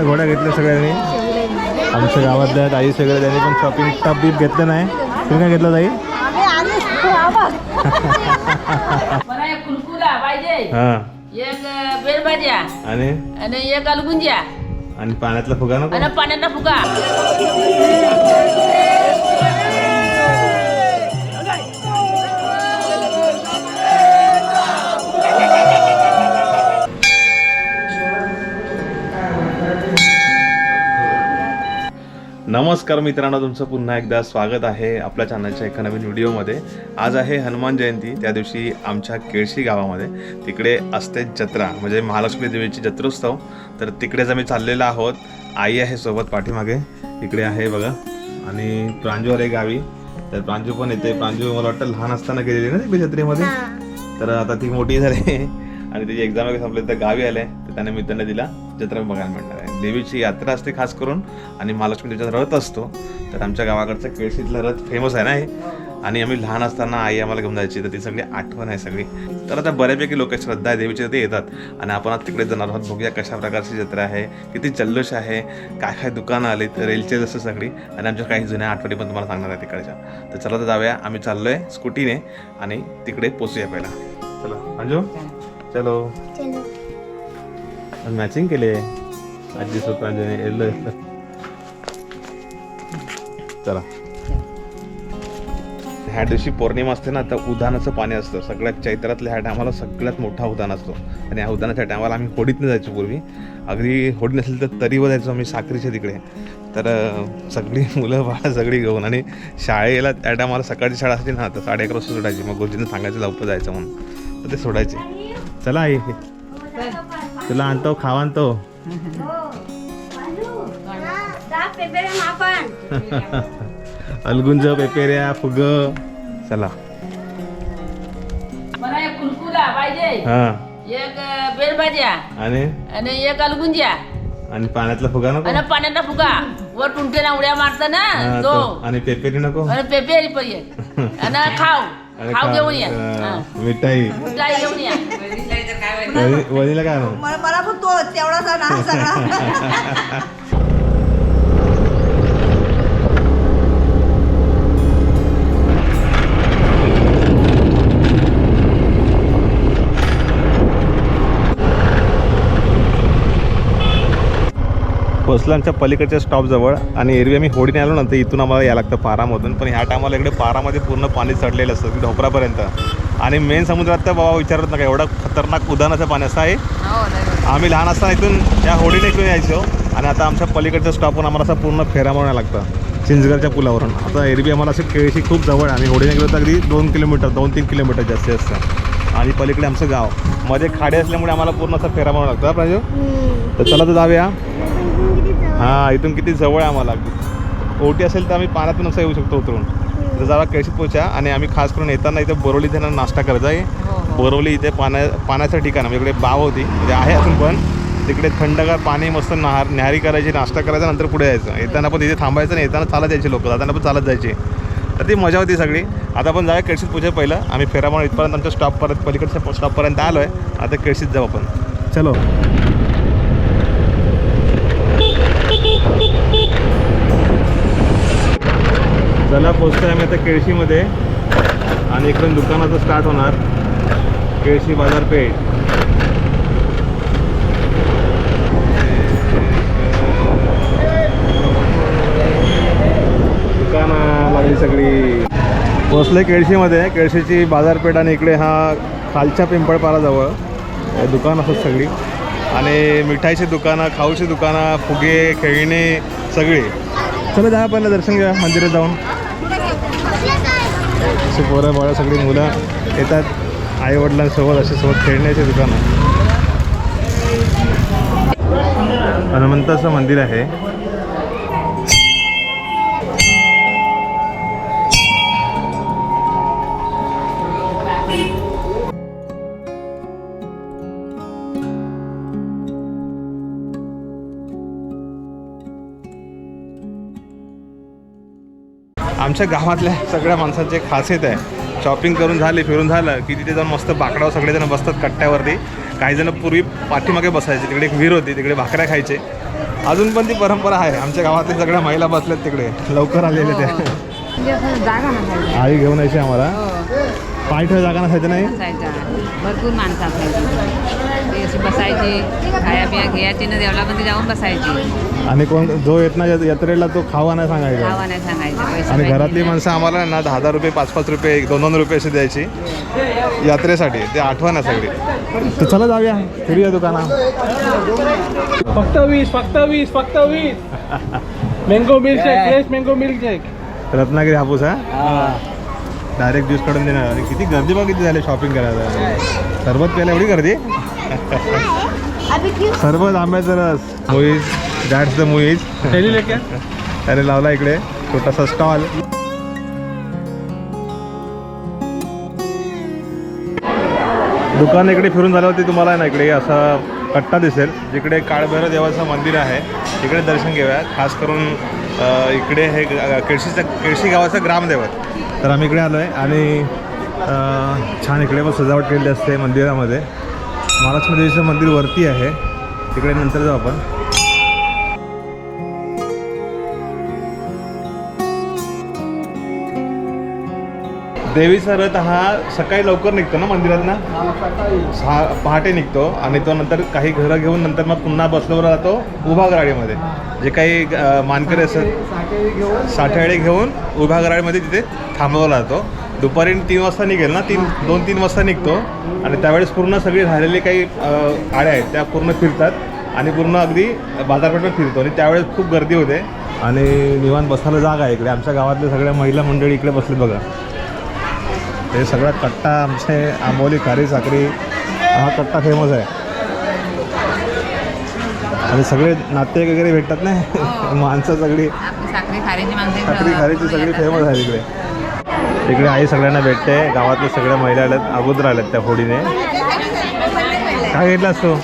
काय घोड्या घेतल्या सगळ्यांनी. आमच्या गावातल्या ताई सगळ्या त्यांनी पण शॉपिंग टप बीप घेतलं नाही. तुम्ही काय घेतलं ताई? हां. एक बेलभाज्या. आणि? आणि एक अलगुंज्या आणि पाण्यातला फुगा आणि पाण्याचा फुगा. नमस्कार मित्रांनो तुमचं पुन्हा एकदा स्वागत आहे आपल्या चॅनलच्या एका नवीन व्हिडिओमध्ये. आज आहे हनुमान जयंती त्या दिवशी आमच्या केळशी गावामध्ये. तिकडे असते जत्रा म्हणजे महालक्ष्मी देवीची जत्रोत्सव. तर तिकडेच आम्ही चाललेलो आहोत. आई आहे सोबत पाठीमागे. इकडे आहे बघा. आणि प्रांजू आले गावी. तर प्रांजू पण येते. प्रांजू मला वाटतं लहान असताना गेलेली ना तिकडे जत्रेमध्ये? तर आता ती मोठी झाली. आणि त्याची एक्झाम वगैरे संपली तर गावी आले. तर त्या निमित्ताने तिला जत्रा बघायला मिळणार देवीची यात्रा असते खास करून आणि महालक्ष्मी देवीचा रथ असतो. तर आमच्या गावाकडचा केळशीतला रथ फेमस आहे ना हे? आणि आम्ही लहान असताना आई आम्हाला घेऊन जायची. तर ती सगळी आठवण आहे सगळी. तर आता बऱ्यापैकी लोक श्रद्धा आहे देवीची ते येतात. आणि आपण तिकडे जाणार आहोत. बघूया कशा प्रकारची जत्रा आहे किती जल्लोष आहे काय काय दुकानं आली तर रेलचे जसं सगळी. आणि आमच्या काही जुन्या आठवणी पण तुम्हाला सांगणार आहे तिकडच्या. तर चला तर जाऊया. आम्ही चाललोय स्कूटीने आणि तिकडे पोचूया पहिला. चला अंजू. चलो. मॅचिंग केले आजी स्वतः येल्लो चला. ह्या दिवशी पौर्णिमा असते ना तर उधानाचं पाणी असतं. सगळ्यात चैत्रातल्या ह्या टायमाला सगळ्यात मोठा उधान असतो. आणि ह्या उधानाच्या टायमाला आम्ही होडीतनं जायचो पूर्वी. अगदी होडी नसेल तर तरीवर जायचो आम्ही साखरीच्या तिकडे. तर सगळी मुलं बाळा सगळी घेऊन आणि शाळेला त्या टायमाला सकाळची शाळा असते ना तर साडे अकरा वाजता सोडायची. मग गुरुजींना सांगायचं लवकर जायचं म्हणून. तर ते सोडायचे. चला आई. तुला आणतो खावा आणतो. अलगुंज पेपेऱ्या फुग. चला. मला एक कुलकुला पाहिजे. हा. एक बेलभाज्या. आणि? आणि एक अलगुंज्या. आणि पाण्यातला फुगा नको? आणि पाण्याचा फुगा. वर टुंटेला उड्या मारता हा, ना तो. तो आणि पेपेरी नको? आणि पेपेरी पर्यंत आणि खाऊ. खाऊ घेऊन या. हा. मिठाई. मिठाई घेऊन या. वहिनी- वहिनीला काय आणू मला मला पण तो तेवढाच ना सगळा. आमच्या पलीकडच्या स्टॉपजवळ आणि एरवी आम्ही होडीने आलो ना तर इथून आम्हाला यायला लागतं पारामधून. पण ह्या टायमाला इकडे पारामध्ये पूर्ण पाणी चढलेलं असतं की ढोपरापर्यंत. आणि मेन समुद्रात तर बाबा विचारत नका एवढं खतरनाक उदाहरणाचं पाणी असं आहे. आम्ही लहान असताना इथून त्या होडीने इकडून यायचो. आणि आता आमच्या पलीकडच्या स्टॉपवरून आम्हाला असं पूर्ण फेरा मारून यायला लागतं चिंचगडच्या पुलावरून. आता एरवी आम्हाला असं केळशी खूप जवळ आहे. आम्ही होडीने गेलो तर अगदी दोन किलोमीटर दोन तीन किलोमीटर जास्तीत जास्त. आणि पलीकडे आमचं गाव. मध्ये खाडे असल्यामुळे आम्हाला पूर्ण असा फेरा मारून लागतो हा प्राजू? तर चला तर जाऊया. हां इथून किती जवळ आहे आम्हाला? ओटी असेल तर आम्ही पाण्यातून असं येऊ शकतो उतरून. तर जरा केळशीत पोचा आणि आम्ही खास करून येताना इथे बोरवली त्यांना नाश्ता करायचा आहे. बोरवली इथे पाण्या पाण्याचं ठिकाण म्हणजे इकडे बाव होती. म्हणजे आहे अजून पण. तिकडे थंडगार पाणी मस्त नहार न्याहारी करायची नाश्ता करायचा नंतर पुढे यायचं. येताना पण तिथे थांबायचं आणि येताना चालत यायचे लोक. जाताना पण चालत जायचे. तर ती मजा होती सगळी. आता पण जाऊया केळशीत पूजा पहिलं. आम्ही फेरा म्हणून इथपर्यंत आमच्या स्टॉप परत पलीकडच्या स्टॉपपर्यंत आलो आहे आता केळशीत जाऊ आपण. चलो. चला आहे आम्ही आता केळशीमध्ये. आणि इकडून दुकानाचं स्टार्ट होणार. केळशी बाजारपेठ दुकाना लागली सगळी. पोचले केळशीमध्ये. केळशीची बाजारपेठ आणि इकडे हा खालच्या पिंपळपाराजवळ दुकान असतात सगळी. आणि मिठाईची दुकानं खाऊची दुकानं फुगे खेळणी सगळी. चला जा पहिलं दर्शन घ्या मंदिरात जाऊन. अशी पोरं बाळं सगळी मुलं येतात. आईवडिलांसोबत असे सोबत खेळण्याचे दुकानं. हनुमंताचं मंदिर आहे. आमच्या गावातल्या सगळ्या माणसांची एक खासियत आहे. शॉपिंग करून झाली फिरून झालं की तिथे जाऊन मस्त बाकडावर सगळेजण बसतात कट्ट्यावरती. काही जण पूर्वी पाठीमागे बसायचे तिकडे एक विहीर होती तिकडे भाकऱ्या खायचे. अजून पण ती परंपरा आहे. आमच्या गावातल्या सगळ्या महिला बसल्यात तिकडे. लवकर आलेल्या त्या म्हणजे नसायची. आई घेऊन यायची आम्हाला. हो. पाय ठेव जागा नसायचं नाही. भरपूर माणसं असायची ते अशी बसायची खाया पिया घ्यायची ना देवळामध्ये जाऊन बसायची. आणि कोण जो येत ना यात्रेला तो खावा नाही सांगायचा. खावा नाही सांगायचं. पैसे आणि घरातली. माणसं आम्हाला ना दहा दहा रुपये पाच पाच रुपये दोन दोन रुपये अशी द्यायची. यात्रेसाठी ते आठवण आहे सगळी. तर चला जाऊया फिरूया दुकाना फक्त वीस फक्त वीस फक्त वीस. Mango milk shake fresh mango milk shake Ratnagiri हापूस हा. डायरेक्ट ज्यूस काढून देणार. आणि किती गर्दी बघ किती झाली शॉपिंग करायला. सरबत प्यायला एवढी गर्दी? सरबत आंब्याचा रस मुईज दॅट्स द मुईज त्याने लावला इकडे. छोटासा स्टॉल दुकान इकडे फिरून झाल्यावरती तुम्हाला ना इकडे असा कट्टा दिसेल जिकडे काळभैरव देवाचं मंदिर आहे. तिकडे दर्शन घेऊया. खास करून इकडे हे केळशीचं केळशी गावाचं ग्रामदैवत. तर आम्ही इकडे आलो आहे आणि छान इकडे पण सजावट केलेली असते मंदिरामध्ये. महालक्ष्मी देवीचं मंदिर वरती आहे. तिकडे नंतर जाऊ आपण. देवीचा रथ हा सकाळी लवकर निघतो ना मंदिरात ना सहा पहाटे निघतो आणि तो नंतर काही घरं घेऊन नंतर मग पुन्हा बसल्यावर जातो उभागराळीमध्ये जे काही मानकरी असतात साठेळे घेऊन उभ्या तिथे थांबवला जातो. दुपारी तीन वाजता निघेल ना? तीन दोन तीन वाजता निघतो. आणि त्यावेळेस पूर्ण सगळी राहिलेली काही गाड्या आहेत त्या पूर्ण फिरतात. आणि पूर्ण अगदी बाजारपेठेत फिरतो. आणि त्यावेळेस खूप गर्दी होते. आणि निवांत बसायला जागा आहे इकडे. आमच्या गावातल्या सगळ्या महिला मंडळी इकडे बसले बघा. हे सगळा कट्टा आमचे आंबोली खारी साखरी हा कट्टा फेमस आहे. आणि सगळे नाते वगैरे भेटतात ना? माणसं सगळी. साखरी खारीची सगळी फेमस आहे तिकडे तिकडे आई सगळ्यांना भेटते. गावातल्या सगळ्या महिला आल्यात अगोदर आल्यात त्या होडीने. काय घेतलास तू?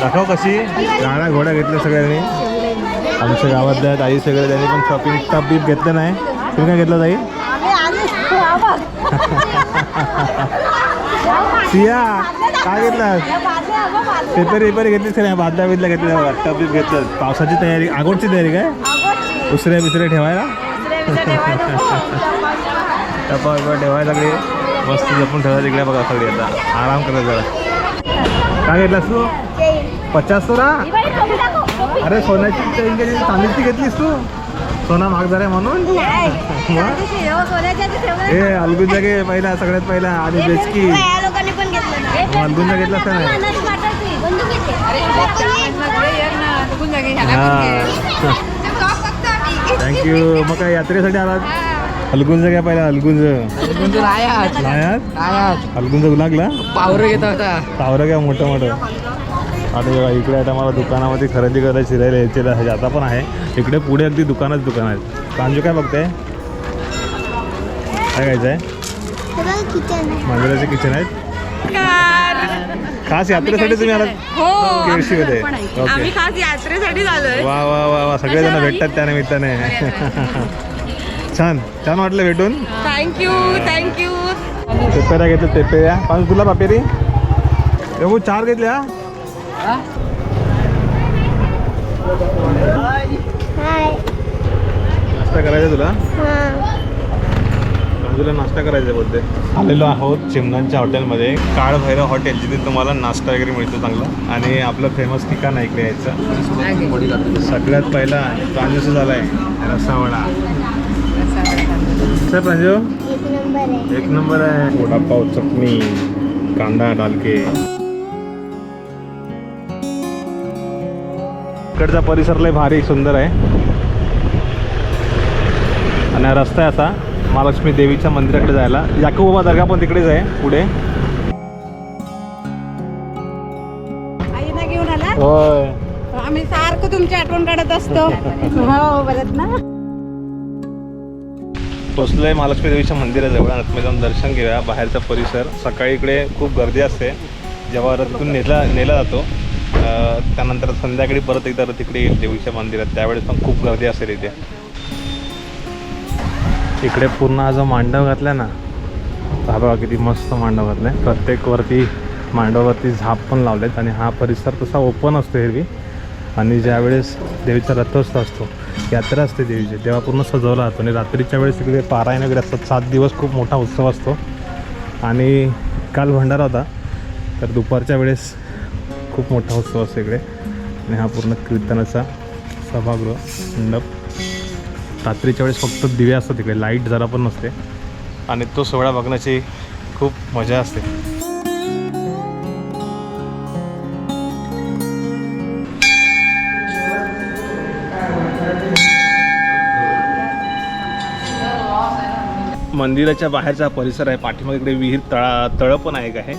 दाखव कशी. गाड्या घोड्या घेतल्या सगळ्यांनी. आमच्या गावातल्या आहेत आई सगळे त्यांनी पण शॉपिंग टप बीप घेतलं नाही. तुम्ही काय घेतलं ताई? सिया काय घेतलास? पेपर पेपर घेतलीस का नाही बादल्या बिदल्या घेतल्या टप बीप घेतलं. पावसाची तयारी आगोडची तयारी काय? उसऱ्या बिसऱ्या ठेवायला? टपा बिपा ठेवायला सगळी मस्त जपून ठेवायला तिकडे बघा सगळी आता. आराम करत जरा. काय घेतलास तू पचास तो ना अरे सोन्याची चैन घेतली चांदीची घेतलीस तू? सोना महाग झालाय म्हणून? हे अलगुंजा घे पहिला सगळ्यात पहिला आणि बेचकी लोकांनी पण घेतलं नाही हा. थँक्यू मग काय यात्रेसाठी आलात? अलगुंज घ्या पहिला अलगुंज नायात अलगुंज लागला? पावरं घेत होता. तावरं घ्या मोठं मोठं. आता इकडे आता मला दुकानामध्ये खरेदी करायला शिरायला यायचे आहे आता पण आहे. इकडे पुढे अगदी दुकानच दुकान आहेत. प्रांजू काय बघताय? काय घ्यायचं आहे? मंदिराचे किचन आहेत. खास यात्रेसाठी तुम्ही आलात? केळशीमध्ये ओके. खास यात्रेसाठी वा वा वा वा. सगळेजण भेटतात त्या निमित्ताने छान. छान वाटलं भेटून. थँक्यू थँक्यू पेपेऱ्या घेतल्या पेपेऱ्या. पाच तुला पापेरी? बघू चार घेतल्या. नाश्ता करायचा तुला? तुला नाश्ता करायचा बोलते आलेलो आहोत चिमणांच्या हॉटेलमध्ये. काळ भैरव हॉटेल जिथे तुम्हाला नाश्ता वगैरे मिळतो चांगला. आणि आपलं फेमस ठिकाण आहे इकडे यायचं. सगळ्यात पहिला झाला आहे रसावडा सर प्रांजू एक नंबर आहे. वडापाव चटणी कांदा डालके. इकडचा परिसर लय भारी सुंदर आहे. आणि हा रस्ता आहे असा महालक्ष्मी देवीच्या मंदिराकडे जायला. याकोबा दर्गा पण तिकडेच आहे पुढे. आईना घेऊन आला? होय. आम्ही सारखं तुमची आठवण काढत असतो. हो बरत ना. पोचलोय महालक्ष्मी देवीच्या मंदिराजवळ. आतमध्ये जाऊन दर्शन घेऊया. बाहेरचा परिसर. सकाळी इकडे खूप गर्दी असते. जेव्हा रथून नेला नेला जातो. त्यानंतर संध्याकाळी परत एकदा रथ इकडे येईल देवीच्या मंदिरात. त्यावेळेस पण खूप गर्दी असेल इथे. इकडे पूर्ण हा जो मांडव घातला ना हा बघा किती मस्त मांडव घातला आहे प्रत्येकवरती मांडवावरती झाप पण लावलेत आणि हा परिसर तसा ओपन असतो हिरवी. आणि ज्यावेळेस देवीचा रथोत्सव असतो यात्रा असते देवीची. तेव्हा पूर्ण सजवला जातो. आणि रात्रीच्या वेळेस तिकडे पारायण वगैरे असतात. सात दिवस खूप मोठा उत्सव असतो. आणि काल भंडारा होता. तर दुपारच्या वेळेस खूप मोठा उत्सव असतो इकडे. आणि हा पूर्ण कीर्तनाचा सभागृह मंडप. रात्रीच्या वेळेस फक्त दिवे असतात तिकडे लाइट जरा पण नसते. आणि तो सोहळा बघण्याची खूप मजा असते. मंदिराच्या बाहेरचा परिसर आहे. पाठीमागे इकडे विहीर तळा तळं पण आहे एक आहे.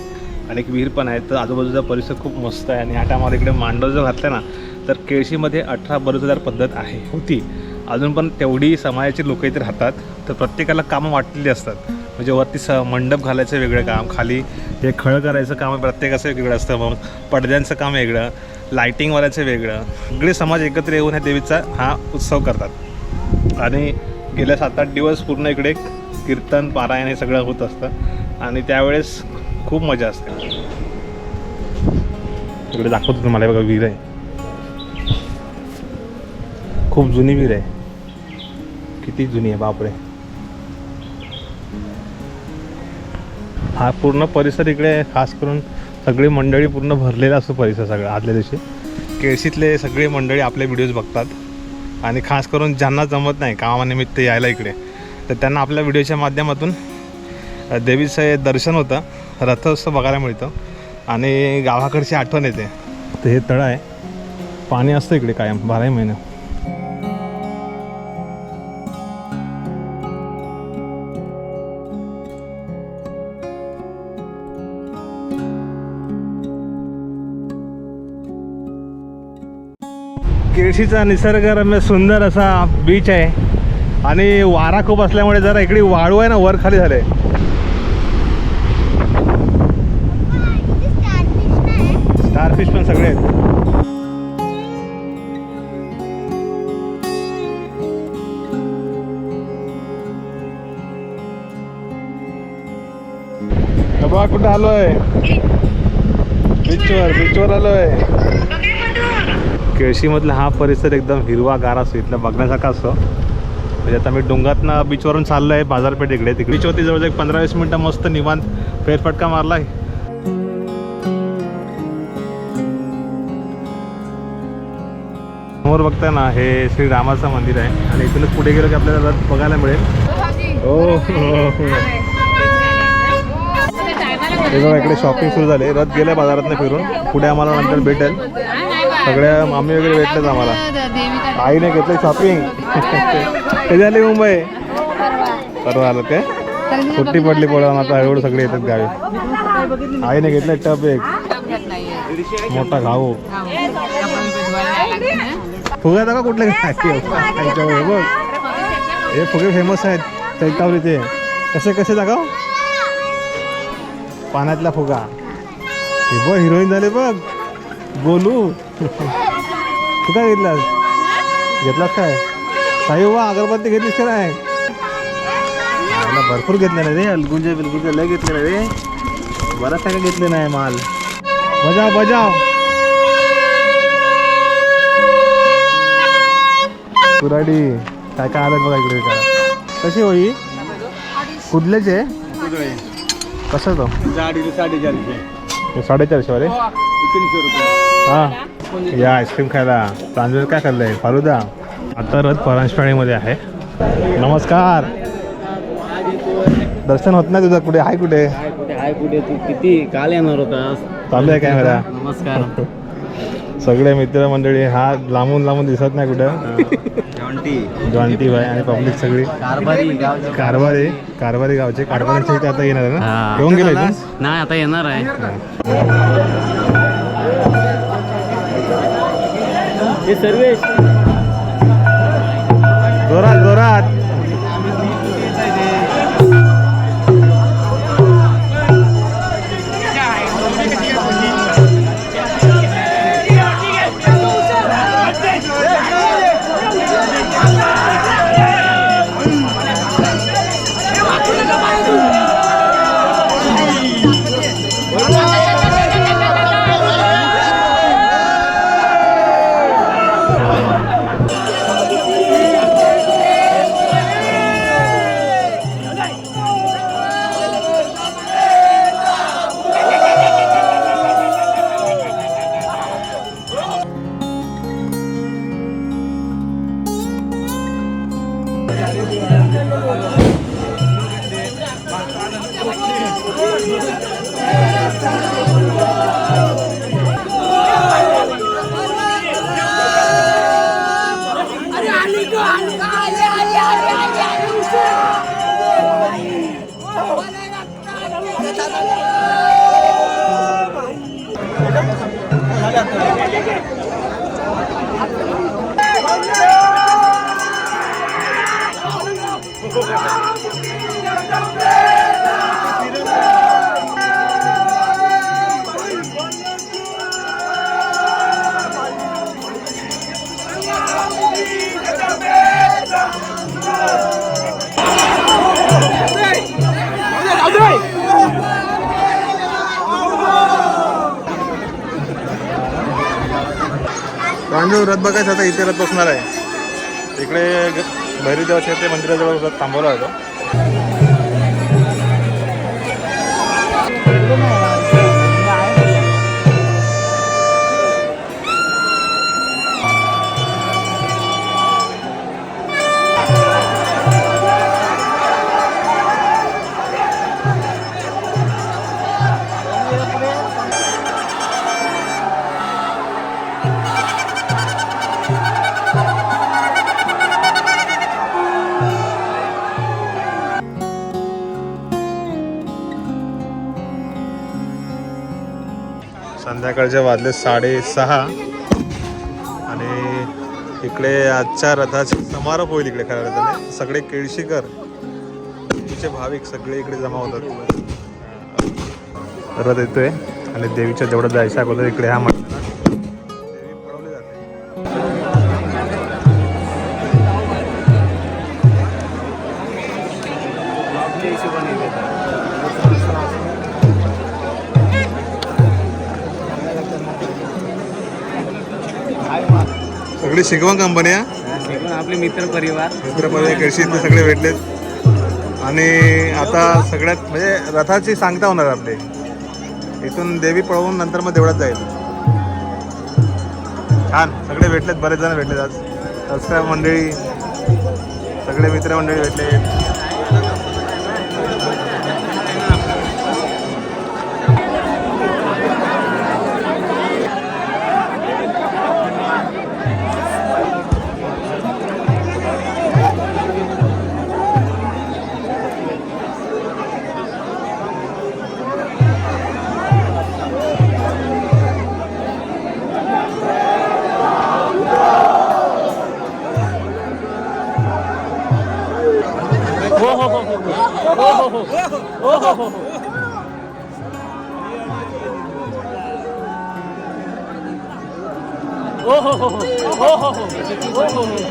आणि एक विहीर पण आहे. तर आजूबाजूचा परिसर खूप मस्त आहे. आणि ह्या टायमाला इकडे मांडव जर घातलं ना तर केळशीमध्ये अठरा बरोजगार पद्धत आहे. होती. अजून पण तेवढी समाजाची लोक इथे राहतात. तर प्रत्येकाला कामं वाटलेली असतात. म्हणजे वरती स मंडप घालायचं वेगळं काम. खाली हे खळ करायचं काम प्रत्येकाचं वेगळं असतं. मग पडद्यांचं काम वेगळं. लायटिंगवाल्याचं वेगळं. सगळे समाज एकत्र येऊन ह्या देवीचा हा उत्सव करतात. आणि गेल्या सात आठ दिवस पूर्ण इकडे कीर्तन पारायण हे सगळं होत असतं. आणि त्यावेळेस खूप मजा असते. इकडे दाखवतो तुम्हाला बघा विहीर आहे. खूप जुनी विहीर आहे. किती जुनी आहे बापरे. हा पूर्ण परिसर इकडे खास करून सगळी मंडळी पूर्ण भरलेला असतो परिसर सगळा आदल्या दिवशी. केळशीतले सगळे मंडळी आपले व्हिडिओज बघतात. आणि खास करून ज्यांना जमत नाही कामानिमित्त यायला इकडे. तर त्यांना आपल्या व्हिडिओच्या माध्यमातून देवीचं हे दर्शन होतं रथोत्सव बघायला मिळतं. आणि गावाकडची आठवण येते. तर हे तळं आहे. पाणी असतं इकडे कायम बाराही महिने. केळशीचा निसर्गरम्य सुंदर असा बीच आहे. आणि वारा खूप असल्यामुळे जरा इकडे वाळू आहे ना वर खाली झाले. स्टारफिश पण सगळे आहेत. हे बघा कुठं आलोय. बीचवर बीचवर आलोय. केळशीमधला हा परिसर एकदम हिरवा गारा असतो इथला बघण्यासारखा असतो. म्हणजे आता मी डोंगातनं बीचवरून चाललो आहे बाजारपेठ इकडे तिकडे. बीचवरती जवळजवळ एक पंधरा वीस मिनटं मस्त निवांत फेरफटका मारला समोर बघताय ना हे श्री रामाचं मंदिर आहे. आणि इथूनच पुढे गेलो की आपल्याला रथ बघायला मिळेल. हो हो, हो. हे बघा इकडे शॉपिंग सुरू झाले. रथ गेल्या बाजारातनं फिरून. पुढे आम्हाला नंतर भेटेल. सगळ्या मामी वगैरे भेटलेत आम्हाला. आईने घेतलं शॉपिंग कधी आली मुंबई? परवा. आलं काय सुट्टी पडली पडून आता एवढं सगळे येतात गावी. आईने घेतलं टप एक. मोठा घाऊ फुगा का कुठले वर, बघ. हे फुगे फेमस आहेत चैतावरी ते कसे कसे दाखव? पाण्यातला फुगा. हे बघ हिरोईन झाले बघ. गोलू. तू काय घेतलास? घेतलास काय? साई वा अगरबत्ती घेतलीस का नाही? मला भरपूर घेतले नाही रे अलगुंजे बिलगुंजे लय घेतले नाही रे. बराच काय घेतले नाही माल. बजाव बजाव. कुराडी काय काय आलं बघा इकडे विकायला कशी होई कुठलेचे कसं तो हे साडेचारशे वाले? हा. या आईस्क्रीम खायला. तांदूळ काय खाल्लंय? फालुदा? आता रथ परांजपाळीमध्ये आहे. नमस्कार. दर्शन होत नाही तुझं कुठे? आहे कुठे? हाय कुठे? तू किती काल येणार होतास चालू आहे कॅमेरा नमस्कार. सगळे मित्रमंडळी हा लांबून लांबून दिसत नाही कुठं? जॉन्टी. बाय आणि पब्लिक सगळी. कारभारी गाव कारभारी. कारभारी गावचे. कारभाऱ्यांच्या इथे आता येणार आहे ना? येऊन गेला नाही आता येणार आहे. हे. सर्वेश जोरात जोरात Essa पांडव रथ बघायचं आता इथे रथ बसणार आहे. इकडे ग- भैरीदेवाच्या ते मंदिराजवळ रथ थांबवला होता संध्याकाळचे वाजले साडेसहा. आणि इकडे आजच्या रथाचे समारोप होईल इकडे खऱ्या रथाने सगळे केळशीकर तिचे भाविक सगळे इकडे जमा होतात. रथ येतोय आणि देवीच्या जेवढं जायच्या अगोदर इकडे हा म्हटलं सगळी शिकवण कंपनी आहे. आपले मित्र परिवार. मित्रपदे केळशी इथे सगळे भेटलेत आणि आता सगळ्यात म्हणजे रथाची सांगता होणार आपली. इथून देवी पळवून नंतर मग देवळात जाईल. छान. सगळे भेटलेत बरेच जण भेटलेत आज. सबस्क्राईब मंडळी. सगळे मित्रमंडळी भेटले Yeah.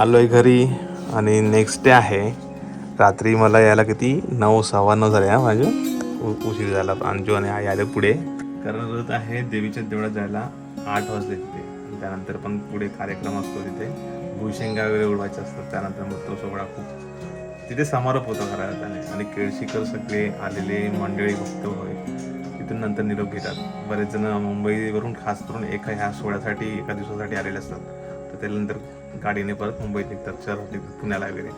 आलो आहे घरी आणि नेक्स्ट डे आहे. रात्री मला यायला किती? नऊ सव्वा नऊ झाले हा माझे. उशीर झाला. अंजू आणि आई आले पुढे. कारण रथ आहे देवीच्या देवळात जायला आठ वाजले तिथे. त्यानंतर पण पुढे कार्यक्रम असतो तिथे. भूशेंगा वगैरे उडवायचे असतात. त्यानंतर मग तो सोहळा खूप तिथे समारोप होता घरात. आणि केळशीकर सगळे आलेले मंडळी भक्त होय. तिथून नंतर निरोप घेतात. बरेच जण मुंबईवरून खास करून एका ह्या सोहळ्यासाठी एका दिवसासाठी आलेले असतात. तर त्यानंतर गाडीने परत मुंबईत निघतात शहरात निघतात पुण्याला वगैरे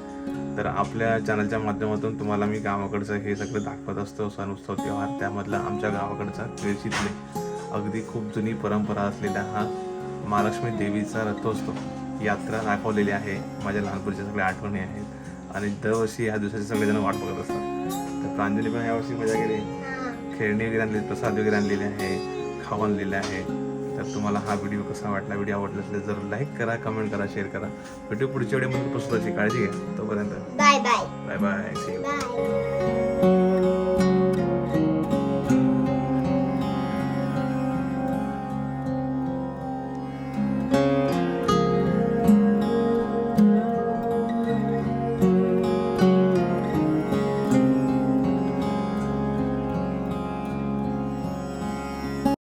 तर आपल्या चॅनलच्या माध्यमातून तुम्हाला मी गावाकडचं हे सगळं दाखवत असतो सण उत्सव त्योहार त्यामधला आमच्या गावाकडचा केळशीतले अगदी खूप जुनी परंपरा असलेला हा महालक्ष्मी देवीचा रथोत्सव यात्रा दाखवलेली आहे. माझ्या लहानपणीच्या सगळ्या आठवणी आहेत. आणि दरवर्षी ह्या दिवसाचे सगळेजण वाट बघत असतात. तर प्रांजली पण यावर्षी मजा केली. खेळणी वगैरे आणली प्रसाद वगैरे आणलेले आहे. खाऊ आणलेले आहे. तर तुम्हाला हा व्हिडिओ कसा वाटला? व्हिडिओ आवडला असेल तर लाईक करा कमेंट करा शेअर करा. व्हिडिओ पुढच्या व्हिडिओमध्ये पुस्तकाची काळजी घ्या तोपर्यंत बाय बाय बाय बाय